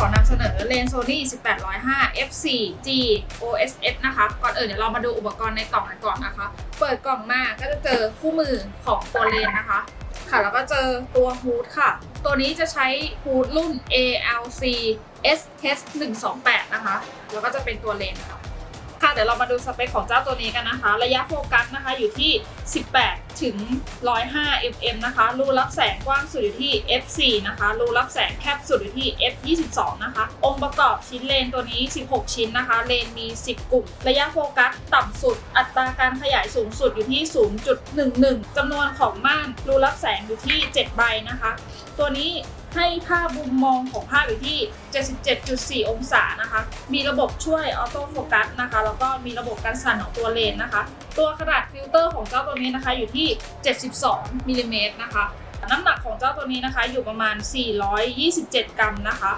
ขอนำเสนอเลนส์ Sony 1805 f4G OSS นะคะ ก่อนอื่นเดี๋ยวเรามาดูอุปกรณ์ในกล่องกันก่อนนะคะ เปิดกล่องมาก็จะเจอคู่มือของตัวเลนนะคะ ค่ะแล้วก็เจอตัวฮูดค่ะ ตัวนี้จะใช้ฮูดรุ่น ALC SH 128 นะคะ แล้วก็จะเป็นตัวเลนค่ะ ค่ะเดี๋ยวเรามาดูสเปคของเจ้าตัวนี้กันนะคะ ระยะโฟกัสนะคะอยู่ที่ 18 ถึง 105 mm นะคะ รูรับแสงกว้างสุดอยู่ที่ f4 นะคะ รูรับแสงแคบสุดอยู่ที่ f22 นะคะ องค์ประกอบชิ้นเลนตัวนี้ 16 ชิ้นนะคะ เลนมี 10 กลุ่ม ระยะโฟกัสต่ำสุด อัตราการขยายสูงสุดอยู่ที่ 0.11จำนวนของม่าน รูรับแสงอยู่ที่ 7 ใบนะคะ ตัวนี้ ให้ภาพมุมมองของภาพอยู่ที่ 77.4 องศานะคะ มีระบบช่วยออโต้โฟกัสนะคะ แล้วก็มีระบบการสั่นของตัวเลนส์นะคะ ตัวขนาดฟิลเตอร์ของเจ้าตัวนี้นะคะอยู่ที่ 72มิลลิเมตรนะคะ น้ำหนักของเจ้าตัวนี้นะคะอยู่ประมาณ 427 กรัมนะคะ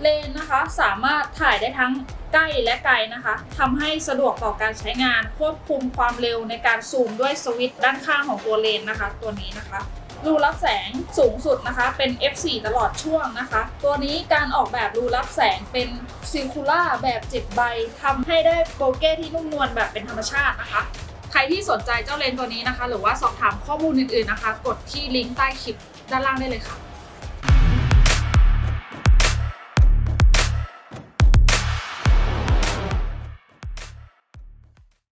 เลนส์นะคะสามารถถ่ายได้ทั้งใกล้และไกลนะคะทำให้สะดวกต่อการใช้งานควบคุมความเร็วในการซูมด้วยสวิตช์ด้านข้างของตัวเลนส์นะคะ ตัวนี้นะคะ รูรับแสงสูงสุดนะคะ เป็น f4 ตลอดช่วงนะคะ ตัวนี้การออกแบบรูรับแสงเป็นซิลคูล่าแบบ7ใบทำให้ได้โบเก้ที่นุ่มนวลแบบเป็นธรรมชาตินะคะ ใครที่สนใจเจ้าเลนส์ตัวนี้นะคะ หรือว่าสอบถามข้อมูลอื่นๆนะคะ กดที่ลิงก์ใต้คลิปด้านล่างได้เลยค่ะ